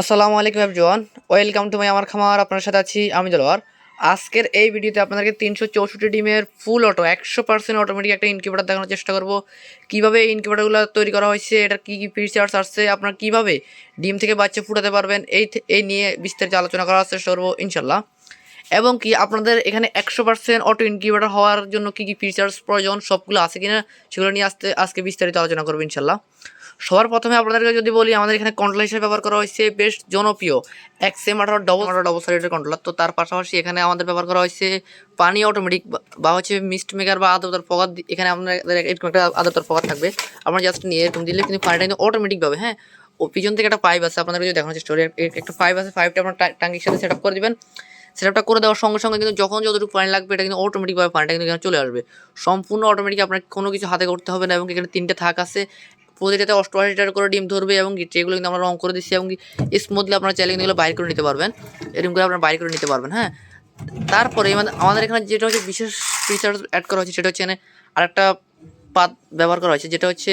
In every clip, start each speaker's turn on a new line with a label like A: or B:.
A: আসসালামু আলাইকুম everyone welcome to my আমার খামার, আপনার সাথে আছি আমি দলোয়ার আজকের এই ভিডিওতে আপনাদেরকে তিনশো চৌষট্টি ডিমের ফুল অটো একশো পার্সেন্ট অটোমেটিক একটা ইনকিউবেটার দেখানোর চেষ্টা করব। কীভাবে এই ইনকিউবেটারগুলো তৈরি করা হয়েছে এটা কী কী ফিচার্স আসছে, আপনারা কীভাবে ডিম থেকে বাচ্চা ফুটাতে পারবেন, এই এই নিয়ে বিস্তারিত আলোচনা করার চেষ্টা করব ইনশাল্লাহ এবং কি আপনাদের এখানে একশো পার্সেন্ট অটো ইনকিউবেটার হওয়ার জন্য কী কী ফিচার্স প্রয়োজন, সবগুলো আছে কিনা, সেগুলো নিয়ে আসতে আজকে বিস্তারিত আলোচনা করব ইনশাল্লাহ সবার প্রথমে আপনাদেরকে যদি বলি, আমাদের এখানে কন্ট্রোলার হিসেবে ব্যবহার করা হয়েছে বেশ জনপ্রিয় এক্সএম আঠারো ডবল আঠারো ডবল সাইডের কন্ট্রোলার তো তার পাশাপাশি এখানে আমাদের ব্যবহার করা হয়েছে পানি অটোমেটিক বা হচ্ছে মিস্ট মেকার বা আদতার ফগার এখানে আপনাদের এরকম একটা আদতার ফগার থাকবে। আপনার জাস্ট নিয়ে এরকম দিলে কিন্তু পানিটা কিন্তু অটোমেটিকভাবে হ্যাঁ? ও পিছন থেকে একটা পাইপ আছে, আপনাদের যদি দেখানোর চেষ্টা করি একটা পাইপ আছে পাইপটা আপনার টা- টাঙ্কির সাথে সেট আপ করে দিবেন। সেটআপটা করে দেওয়ার সঙ্গে সঙ্গে কিন্তু যখন যতটুকু পানি লাগবে, এটা কিন্তু অটোমেটিকভাবে পানিটা কিন্তু চলে আসবে। সম্পূর্ণ অটোমেটিক আপনার কোনো কিছু হাতে করতে হবে না এবং এখানে তিনটে থাক আছে। প্রতিটাতে অষ্টআশি লিটার করে ডিম ধরবে এবং কি ট্রেগুলো কিন্তু আমরা রং করে দিচ্ছি এবং স্মুথলি আপনারা চাইলে কিন্তু এগুলো বাইর করে নিতে পারবেন। এরকম করে আপনারা বাইর করে নিতে পারবেন হ্যাঁ? তারপরে আমাদের এখানে যেটা হচ্ছে বিশেষ ফিচার অ্যাড করা হয়েছে সেটা হচ্ছে এখানে আরেকটা পাত ব্যবহার করা হয়েছে, যেটা হচ্ছে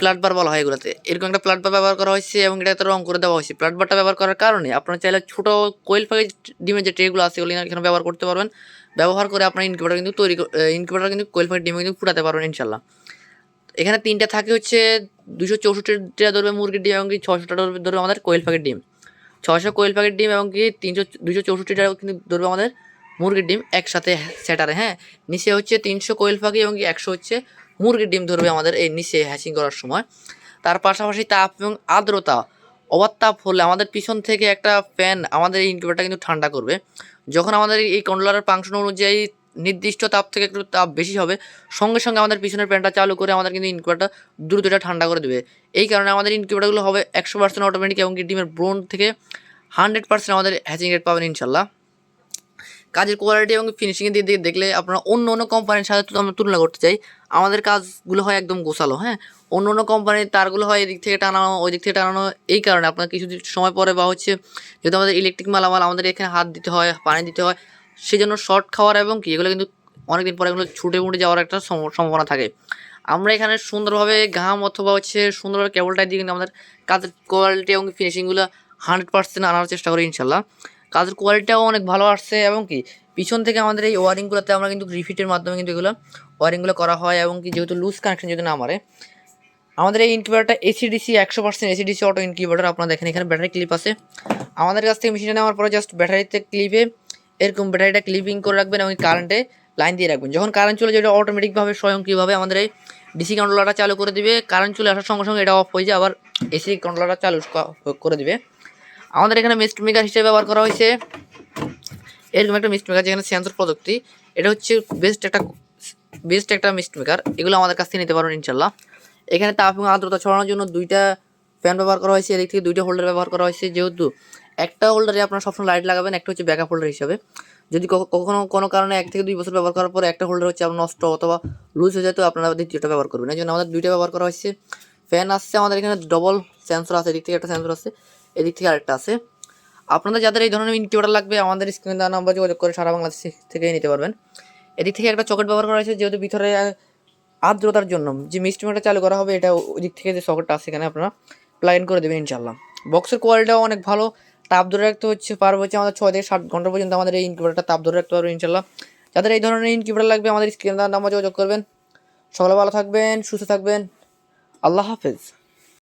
A: প্লাট বার বলা হয় এগুলোতে। এরকম একটা প্লাট বার ব্যবহার করা হয়েছে এবং এটাতে রং করে দেওয়া হয়েছে। প্লাট বারটা ব্যবহার করার কারণে আপনারা চাইলে ছোটো কোয়েল পাখি ডিমের যে ট্রেগুলো আছে, ওগুলো এখানে ব্যবহার করতে পারবেন। ব্যবহার করে আপনার ইনকিউবেটার কিন্তু তৈরি ইনকিউবেটার কিন্তু কোয়েল পাখির ডিমে কিন্তু ফুটাতে পারবেন ইনশাল্লাহ এখানে তিনটা থাকে হচ্ছে দুশো চৌষট্টিটা ধরবে মুরগির ডিম এবং কি ছশোটা ধরবে ধরবে আমাদের কোয়েল পাখির ডিম। ছশো কোয়েল পাখির ডিম এবং কি তিনশো দুশো চৌষট্টিটা কিন্তু ধরবে আমাদের মুরগির ডিম একসাথে সেটারে হ্যাঁ? নিচে হচ্ছে তিনশো কোয়েল পাখি এবং কি একশো হচ্ছে মুরগির ডিম ধরবে আমাদের এই নিচে হ্যাচিং করার সময়। তার পাশাপাশি তাপ এবং আর্দ্রতা অবাধ তাপ হলে আমাদের পিছন থেকে একটা ফ্যান আমাদের এই ইনকিউবেটারটা কিন্তু ঠান্ডা করবে। যখন আমাদের এই কন্ট্রোলারের ফাংশন অনুযায়ী নির্দিষ্ট তাপ থেকে একটু তাপ বেশি হবে, সঙ্গে সঙ্গে আমাদের পিছনের ফ্যানটা চালু করে আমাদের কিন্তু ইনকিউবেটার দ্রুত এটা ঠান্ডা করে দেবে। এই কারণে আমাদের ইনকিউবেটারগুলো হবে একশো পার্সেন্ট অটোমেটিক এবং কি ডিমের ব্রোন থেকে হান্ড্রেড পার্সেন্ট আমাদের হ্যাচিং রেট পাবেন ইনশাল্লাহ। কাজের কোয়ালিটি এবং ফিনিশিংয়ের দিক দিয়ে দেখলে আপনারা অন্য অন্য কোম্পানির সাথে আমরা তুলনা করতে চাই। আমাদের কাজগুলো হয় একদম গোছালো হ্যাঁ? অন্য অন্য কোম্পানির তারগুলো হয় এদিক থেকে টানানো ওই দিক থেকে টানানো, এই কারণে আপনার কিছু সময় পরে বা হচ্ছে যেহেতু আমাদের ইলেকট্রিক মালামাল আমাদের এখানে হাত দিতে হয়, পানি দিতে হয় সেই জন্য শর্ট খাওয়ার এবং কি, এগুলো কিন্তু অনেকদিন পরে এগুলো ছুটে মুটে যাওয়ার একটা সম্ভাবনা থাকে। আমরা এখানে সুন্দরভাবে ঘাম অথবা হচ্ছে সুন্দরভাবে কেবলটা দিয়ে কিন্তু আমাদের কাজের কোয়ালিটি এবং ফিনিশিংগুলো হান্ড্রেড পার্সেন্ট আনার চেষ্টা করি ইনশাল্লাহ। কাজের কোয়ালিটিটাও অনেক ভালো আসছে এবং কি, পিছন থেকে আমাদের এই ওয়ারিংগুলোতে আমরা কিন্তু রিফিটের মাধ্যমে কিন্তু এগুলো ওয়ারিংগুলো করা হয় এবং কি যেহেতু লুজ কানেকশন যদি না মারে, আমাদের এই ইনকিউবেটারটা এসিডিসি একশো percent AC DC auto incubator আপনারা দেখেন এখানে ব্যাটারি ক্লিপ আছে। আমাদের কাছ থেকে মেশিনটা নেওয়ার পরে জাস্ট ব্যাটারিতে ক্লিপে এরকম ব্যাটারিটা ক্লিপিং করে রাখবেন এবং কারেন্টে লাইন দিয়ে রাখবেন। যখন কারেন্ট চলে যাবে অটোমেটিকভাবে স্বয়ংক্রিয়ভাবে আমাদের এই ডিসি কন্ট্রোলারটা চালু করে দিবে। কারেন্ট চলে আসার সঙ্গে সঙ্গে এটা অফ হয়ে যায়, আবার এসি কন্ট্রোলারটা চালু করে দিবে। আমাদের এখানে মিস্ট মেকার হিসেবে ব্যবহার করা হয়েছে। এরকম একটা মিস্ট মেকার যেখানে সেন্সর প্রযুক্তি। এটা হচ্ছে বেস্ট একটা বেস্ট একটা মিস্ট মেকার এগুলো আমাদের কাছ থেকে নিতে পারবেন ইনশাল্লাহ। এখানে তাপ এবং আর্দ্রতা ছড়ানোর জন্য দুইটা ফ্যান ব্যবহার করা হয়েছে, এদিক থেকে দুইটা হোল্ডার ব্যবহার করা হয়েছে। যেহেতু একটা হোল্ডারে আপনারা সবসময় লাইট লাগাবেন, একটা হচ্ছে ব্যাকআপ হোল্ডার হিসাবে। যদি কখ- কখনো কোনো কারণে এক থেকে দুই বছর ব্যবহার করার পরে একটা হোল্ডার হচ্ছে আপনার নষ্ট অথবা লুজ হয়ে যায়, তো আপনারা দ্বিতীয়টা ব্যবহার করবেন। এই জন্য আমাদের দুইটা ব্যবহার করা হয়েছে। ফ্যান আসছে, আমাদের এখানে ডবল সেন্সর আছে, এদিক থেকে একটা সেন্সর আছে, এদিক থেকে আরেকটা আছে। আপনাদের যাদের এই ধরনের ইনকিউবেটার লাগবে, আমাদের স্ক্রিনে দেওয়া নাম্বার যোগাযোগ করে সারা বাংলাদেশ থেকে নিতে পারবেন। এদিক থেকে একটা চকেট ব্যবহার করা হয়েছে, যেহেতু ভিতরে আর্দ্রতার জন্য যে মিষ্টি মিটার চালু করা হবে, এটা ওই দিক থেকে যে সকেটটা আছে এখানে আপনারা প্লাগ ইন করে দেবেন ইনশাল্লাহ বক্সের কোয়ালিটিও অনেক ভালো। তাপ ধরে রাখতে হচ্ছে, পার হচ্ছে আমাদের ছয় থেকে সাত ঘণ্টা পর্যন্ত আমাদের এই ইনকিউবেটারটা তাপ ধরে রাখতে পারবে ইনশাল্লাহ যাদের এই ধরনের ইনকিউবেটার লাগবে, আমাদের স্ক্রিনে নাম্বার যোগাযোগ করবেন। সকলে ভালো থাকবেন, সুস্থ থাকবেন। আল্লাহ হাফেজ।